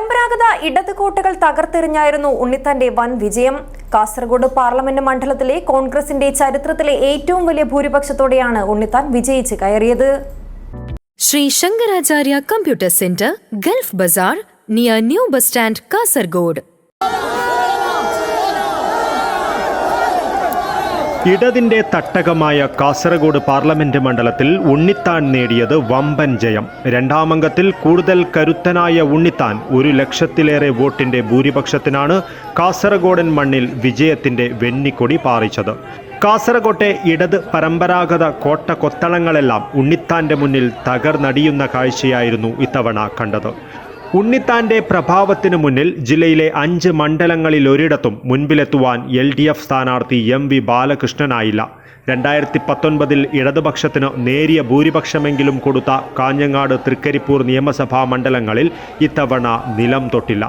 പരമ്പരാഗത ഇടത് കോട്ടകൾ തകർത്തെറിഞ്ഞായിരുന്നു ഉണ്ണിത്താന്റെ വൻ വിജയം. കാസർഗോഡ് പാർലമെന്റ് മണ്ഡലത്തിലെ കോൺഗ്രസിന്റെ ചരിത്രത്തിലെ ഏറ്റവും വലിയ ഭൂരിപക്ഷത്തോടെയാണ് ഉണ്ണിത്താൻ വിജയിച്ച് കയറിയത്. Sree Shankaracharya computer centre Gulf Bazar near new bus stand Kasaragod. ഇടതിന്റെ തട്ടകമായ കാസർഗോഡ് പാർലമെന്റ് മണ്ഡലത്തിൽ ഉണ്ണിത്താൻ നേടിയത് വമ്പൻ ജയം. രണ്ടാമംഗത്തിൽ കൂടുതൽ കരുത്തനായ ഉണ്ണിത്താൻ ഒരു ലക്ഷത്തിലേറെ വോട്ടിന്റെ ഭൂരിപക്ഷത്തിനാണ് കാസർഗോഡൻ മണ്ണിൽ വിജയത്തിന്റെ വെന്നിക്കൊടി പാറിച്ചത്. കാസർഗോട്ടെ ഇടത് പരമ്പരാഗത കോട്ട കൊത്തളങ്ങളെല്ലാം ഉണ്ണിത്താന്റെ മുന്നിൽ തകർന്നടിയുന്ന കാഴ്ചയായിരുന്നു ഇത്തവണ കണ്ടത്. ഉണ്ണിത്താന്റെ പ്രഭാവത്തിനു മുന്നിൽ ജില്ലയിലെ അഞ്ച് മണ്ഡലങ്ങളിൽ ഒരിടത്തും മുൻപിലെത്തുവാൻ എൽ ഡി എഫ് സ്ഥാനാർത്ഥി എം വി ബാലകൃഷ്ണനായില്ല. രണ്ടായിരത്തി പത്തൊൻപതിൽ ഇടതുപക്ഷത്തിന് നേരിയ ഭൂരിപക്ഷമെങ്കിലും കൊടുത്ത കാഞ്ഞങ്ങാട് തൃക്കരിപ്പൂർ നിയമസഭാ മണ്ഡലങ്ങളിൽ ഇത്തവണ നിലം തൊട്ടില്ല.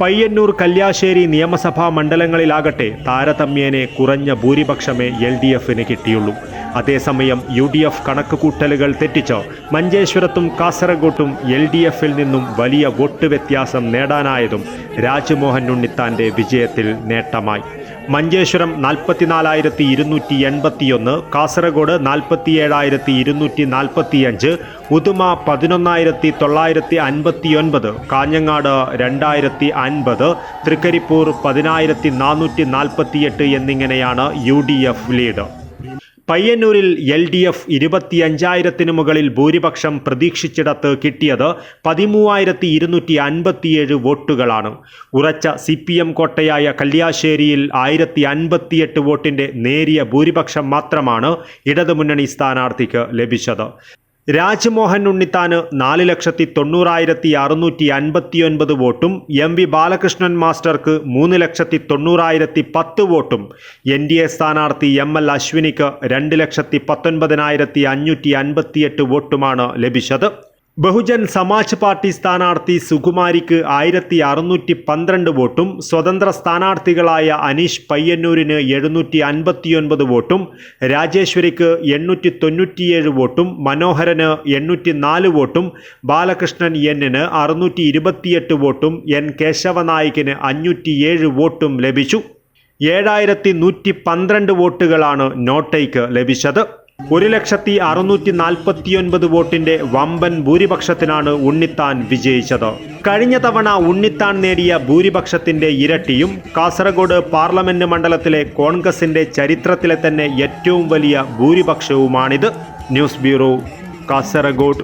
പയ്യന്നൂർ കല്യാശ്ശേരി നിയമസഭാ മണ്ഡലങ്ങളിലാകട്ടെ താരതമ്യേനെ കുറഞ്ഞ ഭൂരിപക്ഷമേ എൽ ഡി എഫിന് കിട്ടിയുള്ളൂ. അതേസമയം യു ഡി എഫ് കണക്കുകൂട്ടലുകൾ തെറ്റിച്ച് മഞ്ചേശ്വരത്തും കാസർഗോട്ടും എൽ ഡി എഫിൽ നിന്നും വലിയ വോട്ട് വ്യത്യാസം നേടാനായതും രാജ്മോഹൻ ഉണ്ണിത്താന്റെ വിജയത്തിൽ നേട്ടമായി. മഞ്ചേശ്വരം നാൽപ്പത്തിനാലായിരത്തി ഇരുന്നൂറ്റി എൺപത്തിയൊന്ന് കാസർഗോഡ് നാൽപ്പത്തിയേഴായിരത്തി ഇരുന്നൂറ്റി നാൽപ്പത്തിയഞ്ച് ഉദുമ പതിനൊന്നായിരത്തി തൊള്ളായിരത്തി അൻപത്തിയൊൻപത് കാഞ്ഞങ്ങാട് രണ്ടായിരത്തി അൻപത് തൃക്കരിപ്പൂർ പതിനായിരത്തി നാനൂറ്റി നാൽപ്പത്തിയെട്ട് എന്നിങ്ങനെയാണ് യു ഡി എഫ് ലീഡ്. പയ്യന്നൂരിൽ എൽ ഡി എഫ് ഇരുപത്തിയഞ്ചായിരത്തിന് മുകളിൽ ഭൂരിപക്ഷം പ്രതീക്ഷിച്ചിടത്ത് കിട്ടിയത് പതിമൂവായിരത്തി ഇരുന്നൂറ്റി അൻപത്തിയേഴ് വോട്ടുകളാണ്. ഉറച്ച സി പി എം കോട്ടയായ കല്യാശ്ശേരിയിൽ ആയിരത്തി അൻപത്തിയെട്ട് വോട്ടിന്റെ നേരിയ ഭൂരിപക്ഷം മാത്രമാണ് ഇടതുമുന്നണി സ്ഥാനാർത്ഥിക്ക് ലഭിച്ചത്. രാജ്മോഹൻ ഉണ്ണിത്താന് നാല് ലക്ഷത്തി തൊണ്ണൂറായിരത്തി അറുന്നൂറ്റി അൻപത്തിയൊൻപത് വോട്ടും എം വി ബാലകൃഷ്ണൻ മാസ്റ്റർക്ക് മൂന്ന് ലക്ഷത്തി തൊണ്ണൂറായിരത്തി പത്ത് വോട്ടും. എൻ ഡി എ സ്ഥാനാർത്ഥി എം എൽ അശ്വിനിക്ക് രണ്ട് ലക്ഷത്തി പത്തൊൻപതിനായിരത്തി അഞ്ഞൂറ്റി അൻപത്തിയെട്ട് വോട്ടുമാണ് ലഭിച്ചത്. ബഹുജൻ സമാജ് പാർട്ടി സ്ഥാനാർത്ഥി സുകുമാരിക്ക് ആയിരത്തി അറുന്നൂറ്റി പന്ത്രണ്ട് വോട്ടും സ്വതന്ത്ര സ്ഥാനാർത്ഥികളായ അനീഷ് പയ്യന്നൂരിന് എഴുന്നൂറ്റി അൻപത്തിയൊൻപത് വോട്ടും രാജേശ്വരിക്ക് എണ്ണൂറ്റി തൊണ്ണൂറ്റിയേഴ് വോട്ടും മനോഹരന് എണ്ണൂറ്റി നാല് വോട്ടും ബാലകൃഷ്ണൻ എന്നിന് അറുന്നൂറ്റി ഇരുപത്തിയെട്ട് വോട്ടും എൻ കേശവനായിക്കിന് അഞ്ഞൂറ്റിയേഴ് വോട്ടും ലഭിച്ചു. ഏഴായിരത്തി നൂറ്റി പന്ത്രണ്ട് വോട്ടുകളാണ് നോട്ടയ്ക്ക് ലഭിച്ചത്. ഒരു ലക്ഷത്തി അറുന്നൂറ്റി നാൽപ്പത്തിയൊൻപത് വോട്ടിന്റെ വമ്പൻ ഭൂരിപക്ഷത്തിനാണ് ഉണ്ണിത്താൻ വിജയിച്ചത്. കഴിഞ്ഞ തവണ ഉണ്ണിത്താൻ നേടിയ ഭൂരിപക്ഷത്തിന്റെ ഇരട്ടിയും കാസർഗോഡ് പാർലമെന്റ് മണ്ഡലത്തിലെ കോൺഗ്രസിന്റെ ചരിത്രത്തിലെ തന്നെ ഏറ്റവും വലിയ ഭൂരിപക്ഷവുമാണിത്. News bureau Kasaragod.